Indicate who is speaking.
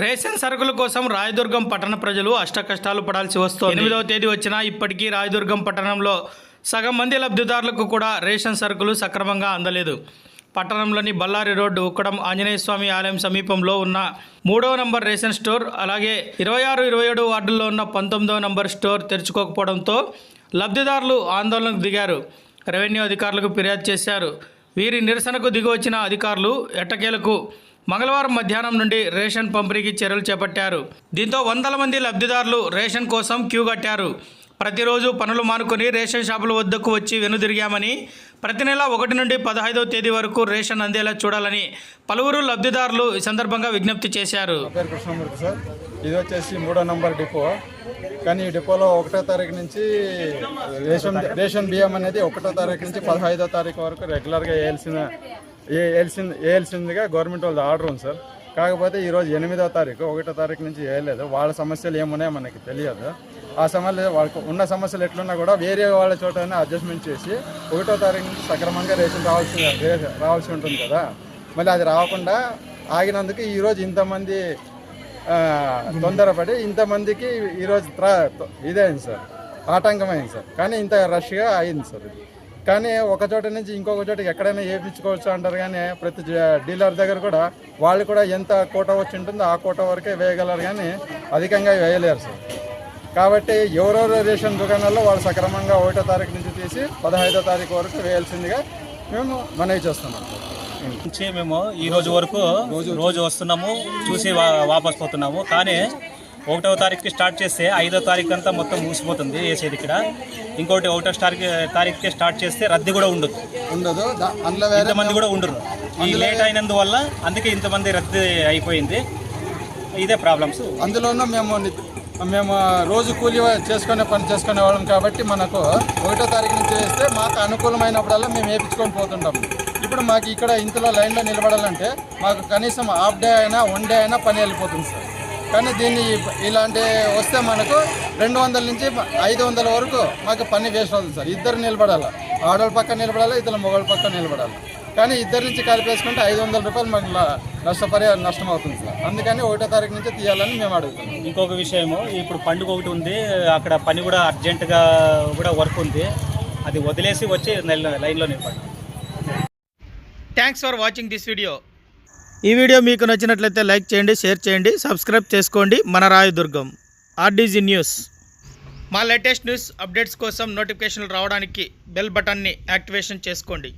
Speaker 1: Ration సరుకుల కోసం రాయదుర్గం పట్టణ ప్రజలు అష్టకష్టాలు పడాల్సి వస్తుంది. ఎనిమిదవ తేదీ వచ్చినా ఇప్పటికీ రాయదుర్గం పట్టణంలో సగం మంది లబ్ధిదారులకు కూడా రేషన్ సరుకులు సక్రమంగా అందలేదు. పట్టణంలోని బళ్ళారి రోడ్డు ఉక్కడం ఆంజనేయ స్వామి ఆలయం సమీపంలో ఉన్న మూడవ నంబర్ రేషన్ స్టోర్ అలాగే ఇరవై ఆరు ఇరవై ఏడు వార్డుల్లో ఉన్న పంతొమ్మిదవ నంబర్ స్టోర్ తెరుచుకోకపోవడంతో లబ్ధిదారులు ఆందోళనకు దిగారు. రెవెన్యూ అధికారులకు ఫిర్యాదు చేశారు. వీరి నిరసనకు దిగివచ్చిన అధికారులు ఎట్టకేలకు మంగళవారం మధ్యాహ్నం నుండి రేషన్ పంపిణీకి చర్యలు చేపట్టారు. దీంతో వందల మంది లబ్ధిదారులు రేషన్ కోసం క్యూ కట్టారు. ప్రతిరోజు పనులు మానుకొని రేషన్ షాపుల వద్దకు వచ్చి వెనుదిరిగామని ప్రతి నెల ఒకటి నుండి పదహైదవ తేదీ వరకు రేషన్ అందేలా చూడాలని పలువురు లబ్ధిదారులు ఈ సందర్భంగా విజ్ఞప్తి చేశారు.
Speaker 2: ఇది వచ్చేసి మూడో నంబర్ డిపో. కానీ డిపోలో ఒకటో తారీఖు నుంచి రేషన్ రేషన్ బియ్యం అనేది ఒకటో తారీఖు నుంచి పదహైదో తారీఖు వరకు రెగ్యులర్గా వేయాల్సిన వేయాల్సింది వేయాల్సిందిగా గవర్నమెంట్ వాళ్ళది ఆర్డర్ ఉంది సార్. కాకపోతే ఈరోజు ఎనిమిదో తారీఖు ఒకటో తారీఖు నుంచి వేయలేదు. వాళ్ళ సమస్యలు ఏమున్నాయో మనకి తెలియదు. ఆ సమస్యలు వాళ్ళకు ఉన్న సమస్యలు ఎట్లున్నా కూడా వేరే వాళ్ళ చోటనే అడ్జస్ట్మెంట్ చేసి ఒకటో తారీఖు నుంచి సక్రమంగా రేషన్ రావాల్సి రావాల్సి ఉంటుంది కదా. మళ్ళీ అది రాకుండా ఆగినందుకు ఈరోజు ఇంతమంది తొందరపడి ఇంతమందికి ఈరోజు త్రా ఇదైంది సార్. ఆటంకమైంది సార్. కానీ ఇంత రష్గా అయింది సార్ ఇది. కానీ ఒక చోట నుంచి ఇంకొక చోటకి ఎక్కడైనా వేయించుకోవచ్చు అంటారు కానీ ప్రతి జ- డీలర్ దగ్గర కూడా వాళ్ళు కూడా ఎంత కోట వచ్చి ఉంటుందో ఆ కోట వరకే వేయగలరు కానీ అధికంగా వేయలేరు సార్. కాబట్టి ఎవరెవరు రేషన్ దుకాణాల్లో వాళ్ళు సక్రమంగా ఒకటో తారీఖు నుంచి తీసి పదహైదో తారీఖు వరకు వేయాల్సిందిగా మేము మనవి చేస్తున్నాం.
Speaker 3: నుంచి మేము ఈ రోజు వరకు రోజు వస్తున్నాము చూసి వా- వాపస్ పోతున్నాము. కానీ ఒకటవ తారీఖుకి స్టార్ట్ చేస్తే ఐదో తారీఖు అంతా మొత్తం మూసిపోతుంది వేసేది ఇక్కడ. ఇంకోటి ఒకటో తారీఖు తారీఖుకి స్టార్ట్ చేస్తే రద్దీ కూడా ఉండదు.
Speaker 2: ఉండదు.
Speaker 3: ఇంతమంది కూడా ఉండరు. ఈ లేట్ అయినందువల్ల అందుకే ఇంతమంది రద్దీ అయిపోయింది. ఇదే ప్రాబ్లమ్స్.
Speaker 2: అందులోనూ మేము మేము రోజు కూలి చేసుకునే పని చేసుకునే వాళ్ళం కాబట్టి మనకు ఒకటో తారీఖు నుంచి వేస్తే మాకు అనుకూలమైనప్పుడల్లా మేము వేపించుకొని పోతుంటాం. ఇప్పుడు మాకు ఇక్కడ ఇంతలో లైన్లో నిలబడాలంటే మాకు కనీసం హాఫ్ డే అయినా వన్ డే అయినా పని వెళ్ళిపోతుంది సార్. కానీ దీన్ని ఇలాంటి వస్తే మనకు రెండు వందల నుంచి ఐదు వందల వరకు మాకు పని వేస్ట్ అవుతుంది సార్. ఇద్దరు నిలబడాలి? ఆడవాళ్ళ పక్క నిలబడాలి? ఇద్దరు మొగోళ్ళ పక్క నిలబడాలి? కానీ ఇద్దరి నుంచి కలిపేసుకుంటే ఐదు వందల రూపాయలు మాకు ల- నష్టపరిహారం నష్టం అవుతుంది సార్. అందుకని ఒకటో తారీఖు నుంచి తీయాలని మేము అడుగుతున్నాం.
Speaker 3: ఇంకొక విషయము ఇప్పుడు పండుగ ఒకటి ఉంది అక్కడ పని కూడా అర్జెంటుగా కూడా వర్క్ ఉంది. అది వదిలేసి వచ్చి నెల- లైన్లో నిలబడి
Speaker 1: thanks for watching this video ఈ వీడియో మీకు నచ్చినట్లయితే లైక్ చేయండి షేర్ చేయండి సబ్స్క్రైబ్ చేసుకోండి. మన రాయదుర్గం ఆర్డీజీ న్యూస్ మా లేటెస్ట్ న్యూస్ అప్డేట్స్ కోసం నోటిఫికేషన్లు రావడానికి బెల్ బటన్ని యాక్టివేషన్ చేసుకోండి.